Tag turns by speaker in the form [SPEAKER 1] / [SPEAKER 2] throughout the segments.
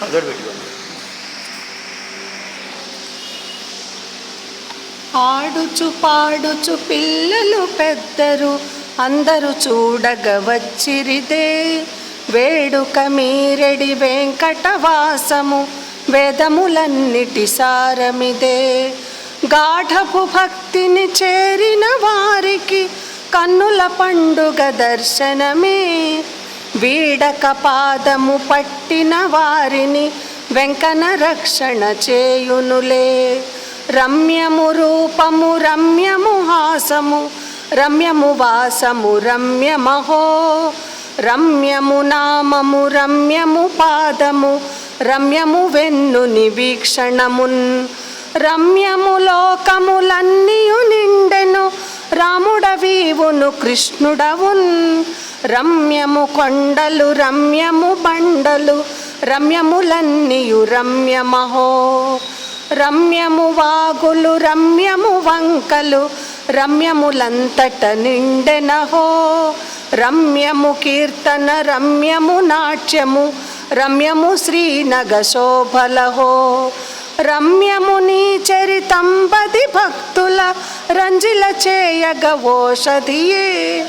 [SPEAKER 1] కదడు పెట్టుకోండి
[SPEAKER 2] ఆడుచు పాడుచు పిల్లలు పెద్దరు అందరూ చూడగ వచ్చిరిదే. వేడుక మీరెడి వెంకటవాసము వేదములన్నిటి సారమిదే. గాఢపు భక్తిని చేరిన వారికి కన్నుల పండుగ దర్శనమే. వీడక పాదము పట్టిన వారిని వెంకన రక్షణ చేయునులే. రమ్యము రూపము రమ్యము హాసము రమ్యము వాసము రమ్యమహో. రమ్యము నామము రమ్యము పాదము రమ్యము వెన్నుని వీక్షణమున్. రమ్యము లోకములన్నీయు నిండెను రాముడవీవును కృష్ణుడవున్. రమ్యము కొండలు రమ్యము బండలు రమ్యములన్నీయు రమ్యమహో. రమ్యము వాగులు రమ్యము వంకలు రమ్యములంతట నిండెనహో. రమ్యము కీర్తన రమ్యము నాట్యము రమ్యము శ్రీనగ శోభలహో. రమ్యముని చరితంబది భక్తుల రంజిల చేయగ ఓషధియే.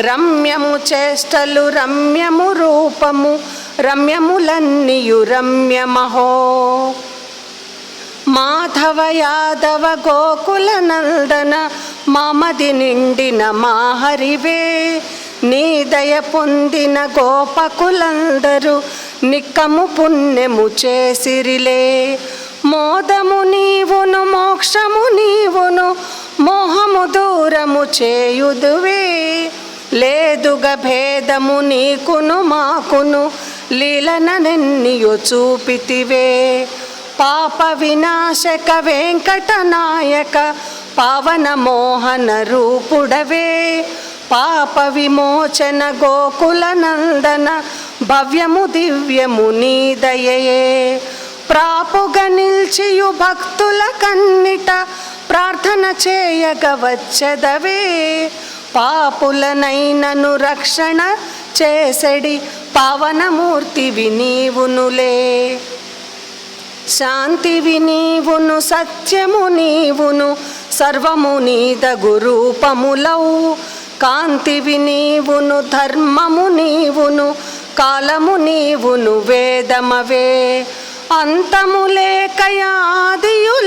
[SPEAKER 2] రమ్యము చేష్టలు రమ్యము రూపము రమ్యములన్నీయు రమ్యమహో. మాధవ యాదవ గోకుల నందన మామది నిండిన మాహరివే. నీ దయ పొందిన గోపకులందరూ నిక్కము పుణ్యము చేసిరిలే. మోదము నీవును మోక్షము నీవును మోహము దూరము చేయుదువే. లేదుగ భేదము నీకును మాకును లీలననెన్నియు చూపితివే. పాప వినాశక వెంకట నాయక పావన మోహన రూపుడవే. పాప విమోచన గోకుల నందన భవ్యము దివ్యము నీ దయయే. ప్రాపుగ నిల్చియు భక్తుల కన్నిట ప్రార్థన చేయగ వచ్చదవే. పాపులనైనను రక్షణ చేసడి పావనమూర్తివి నీవునులే శాంతివి నీవును సత్యము నీవును సర్వము నీదగు రూపములవు కాంతివి నీవును ధర్మము నీవును కాలము నీవును వేదమవే. అంతము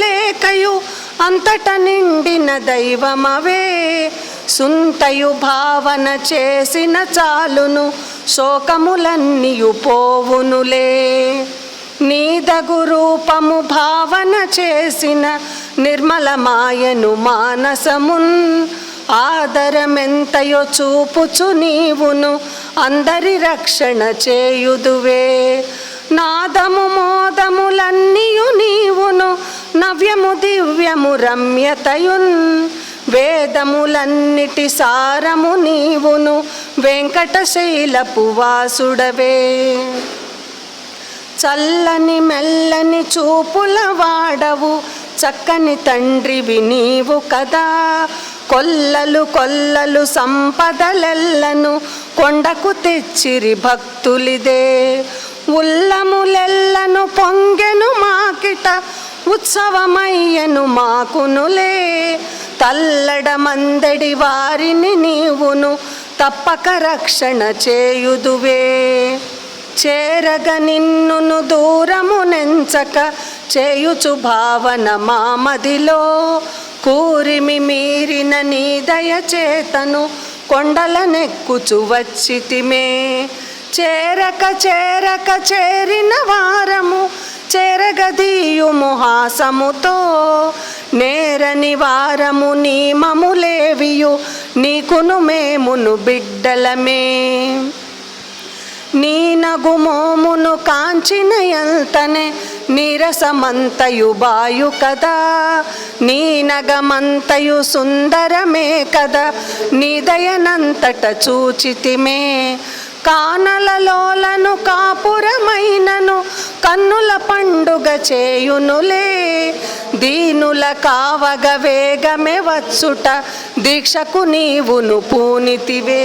[SPEAKER 2] లేకయు అంతట నిండిన దైవమవే. సుంతయు భావన చేసిన చాలును శోకములన్నీయు పోవునులే. నీదగు రూపము భావన చేసిన నిర్మలమాయను మానసమున్ ఆదరమెంతయో చూపుచు నీవును అందరి రక్షణ చేయుదువే. నాదము మోదములన్నీయు నీవును నవ్యము దివ్యము రమ్యతయున్. వేదములన్నిటి సారము నీవును వెంకటశైలపు వాసుడవే. చల్లని మెల్లని చూపుల వాడవు చక్కని తండ్రివి నీవు కదా. కొల్లలు కొల్లలు సంపదలెల్లను కొండకు తెచ్చిరి భక్తులిదే. ఉల్ పొంగెను మాకిట ఉత్సవమయ్యను మాకునులే. తల్లడ మందడి వారిని నీవును తప్పక రక్షణ చేయుదువే. చేరగ నిన్నును దూరము నెంచక చేయుచు భావన మామదిలో. కూరిమి మీరిన నీ దయచేతను కొండల నెక్కుచు వచ్చితిమే. చేరక చేరక చేరిన వారము చేరగదీయుము హాసముతో నేరని వారము నీమములేవియు నీకును మేమును బిడ్డలమే. నీ నగుమోమును కాంచిన ఎంతనే నీరసమంతయు బాయు కదా. నీ నగమంతయు సుందరమే కదా నీ దయనంతట చూచితిమే. కానలలోలను కాపురమైనను కన్నుల పండుగ చేయునులే. దీనుల కావగ వేగమే వచ్చుట దీక్షకు నీవును పూనితివే.